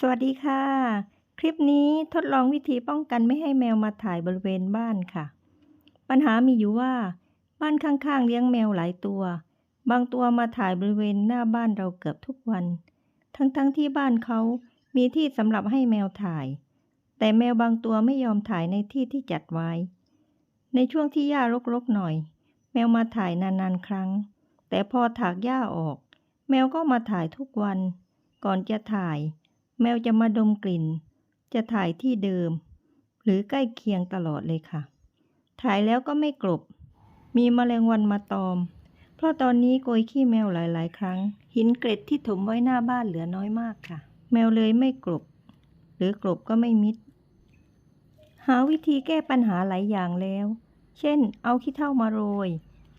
สวัสดีค่ะ คลิปนี้ทดลองวิธีป้องกันไม่ให้แมวมาถ่ายบริเวณบ้านค่ะ ปัญหามีอยู่ว่า บ้านข้างๆ เลี้ยงแมวหลายตัว บางตัวมาถ่ายบริเวณหน้าบ้านเราเกือบทุกวัน ทั้งๆที่บ้านเขามีที่สำหรับให้แมวถ่าย แต่แมวบางตัวไม่ยอมถ่ายในที่ที่จัดไว้ ในช่วงที่หญ้ารกๆหน่อย แมวมาถ่ายนานๆครั้ง แต่พอถากหญ้าออก แมวก็มาถ่ายทุกวัน ก่อนจะถ่าย แมวจะมาดมกลิ่น จะถ่ายที่เดิม หรือใกล้เคียงตลอดเลยค่ะ ถ่ายแล้วก็ไม่กลบ มีมแมลงวันมาตอม เพราะตอนนี้โกยขี้แมวหลายๆ ครั้ง หินเกร็ดที่ถมไว้หน้าบ้านเหลือน้อยมากค่ะ แมวเลยไม่กลบ หรือกลบก็ไม่มิด หาวิธีแก้ปัญหาหลายอย่างแล้ว เช่น เอาขี้เถ้ามาโรย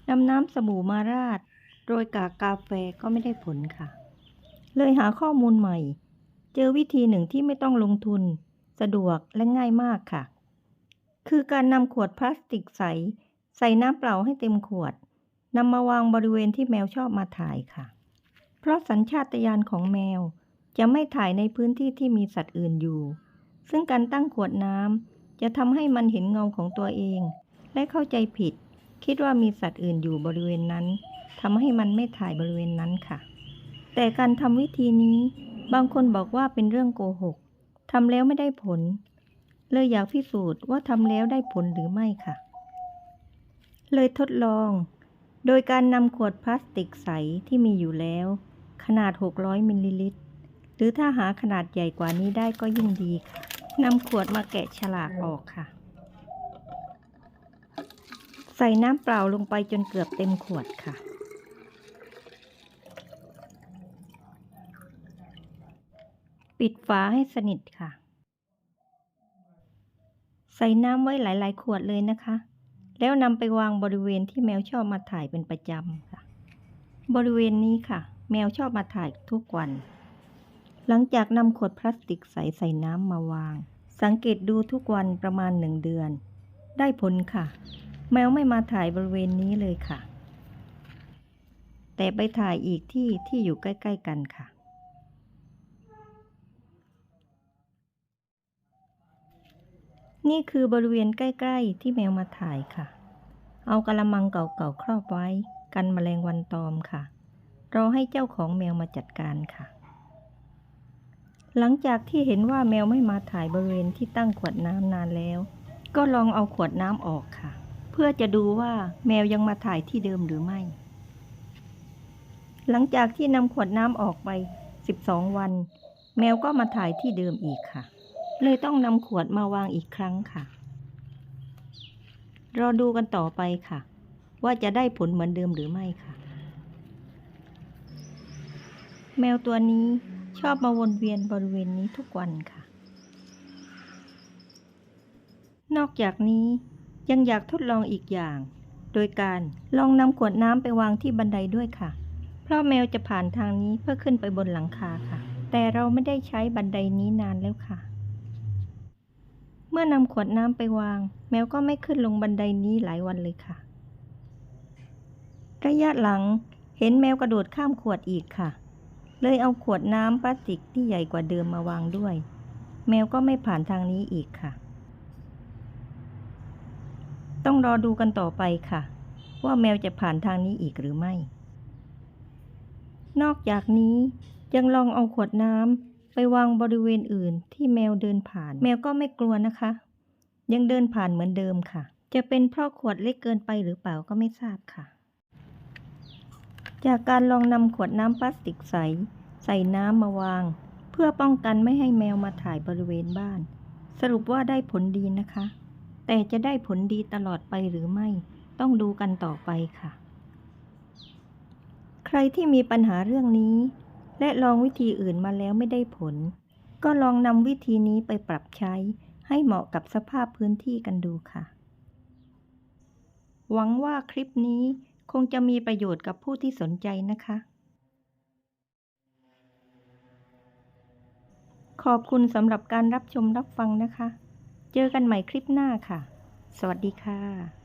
นำน้ำสบู่มาราด โรยกากกาแฟก็ไม่ได้ผลค่ะ เลยหาข้อมูลใหม่ เจอวิธีหนึ่งที่ไม่ต้องลงทุน สะดวกและง่ายมากค่ะ คือการนำขวดพลาสติกใส ใส่น้ำเปล่าให้เต็มขวดนำมาวางบริเวณที่แมวชอบมาถ่ายค่ะ เพราะสัญชาตญาณของแมวจะไม่ถ่ายในพื้นที่ที่มีสัตว์อื่นอยู่ ซึ่งการตั้งขวดน้ำจะทำให้มันเห็นเงาของตัวเอง และเข้าใจผิด คิดว่ามีสัตว์อื่นอยู่บริเวณนั้นทำให้มันไม่ถ่ายบริเวณนั้นค่ะ แต่การทำวิธีนี้ บางคนบอกว่าเป็นเรื่องโกหกทำแล้วไม่ได้ผล เลยอยากพิสูจน์ว่าทำแล้วได้ผลหรือไม่ค่ะ เลยทดลอง โดยการนำขวดพลาสติกใสที่มีอยู่แล้ว ขนาด 600มิลลิลิตร หรือถ้าหาขนาดใหญ่กว่านี้ได้ก็ยิ่งดีค่ะนำขวดมาแกะฉลากออกค่ะ ใส่น้ำเปล่าลงไปจนเกือบเต็มขวดค่ะ ปิดฝาให้สนิทค่ะ ใส่น้ำไว้หลาย ๆ ขวดเลยนะคะ แล้วนำไปวางบริเวณที่แมวชอบมาถ่ายเป็นประจำค่ะ บริเวณนี้ค่ะ แมวชอบมาถ่ายทุกวัน หลังจากนำขวดพลาสติกใสใส่น้ำมาวาง สังเกตดูทุกวันประมาณหนึ่งเดือน ได้ผลค่ะ แมวไม่มาถ่ายบริเวณนี้เลยค่ะ แต่ไปถ่ายอีกที่ที่อยู่ใกล้ ๆ กันค่ะ นี่คือบริเวณใกล้ ๆ ที่แมวมาถ่ายค่ะ เอากระมังเก่าๆครอบไว้ กันแมลงวันตอมค่ะรอให้เจ้าของแมวมาจัดการค่ะ หลังจากที่เห็นว่าแมวไม่มาถ่ายบริเวณที่ตั้งขวดน้ำนานแล้ว ก็ลองเอาขวดน้ำออกค่ะ เพื่อจะดูว่าแมวยังมาถ่ายที่เดิมหรือไม่ หลังจากที่นำขวดน้ำออกไป 12 วัน แมวก็มาถ่ายที่เดิมอีกค่ะ เลยต้องนำขวดมาวางอีกครั้งค่ะ รอดูกันต่อไปค่ะ ว่าจะได้ผลเหมือนเดิมหรือไม่ค่ะ แมวตัวนี้ชอบมาวนเวียนบริเวณนี้ทุกวันค่ะ นอกจากนี้ยังอยากทดลองอีกอย่าง โดยการลองนำขวดน้ำไปวางที่บันไดด้วยค่ะ เพราะแมวจะผ่านทางนี้เพื่อขึ้นไปบนหลังคาค่ะ แต่เราไม่ได้ใช้บันไดนี้นานแล้วค่ะ มื่อนำขวดน้ำไปวาง แมวก็ไม่ขึ้นลงบันไดนี้หลายวันเลยค่ะ ระยะหลังเห็นแมวกระโดดข้ามขวดอีกค่ะ เลยเอาขวดน้ำพลาสติกที่ใหญ่กว่าเดิมมาวางด้วย แมวก็ไม่ผ่านทางนี้อีกค่ะ ต้องรอดูกันต่อไปค่ะ ว่าแมวจะผ่านทางนี้อีกหรือไม่ นอกจากนี้ยังลองเอาขวดน้ำ ไปวางบริเวณอื่นที่แมวเดินผ่าน แมวก็ไม่กลัวนะคะ ยังเดินผ่านเหมือนเดิมค่ะ จะเป็นเพราะขวดเล็กเกินไปหรือเปล่าก็ไม่ทราบค่ะ จากการลองนำขวดน้ำพลาสติกใส ใส่น้ำมาวาง เพื่อป้องกันไม่ให้แมวมาถ่ายบริเวณบ้าน สรุปว่าได้ผลดีนะคะ แต่จะได้ผลดีตลอดไปหรือไม่ ต้องดูกันต่อไปค่ะ ใครที่มีปัญหาเรื่องนี้ และลองวิธีอื่นมาแล้วไม่ได้ผล ก็ลองนำวิธีนี้ไปปรับใช้ ให้เหมาะกับสภาพพื้นที่กันดูค่ะ หวังว่าคลิปนี้คงจะมีประโยชน์กับผู้ที่สนใจนะคะ ขอบคุณสำหรับการรับชมรับฟังนะคะ เจอกันใหม่คลิปหน้าค่ะ สวัสดีค่ะ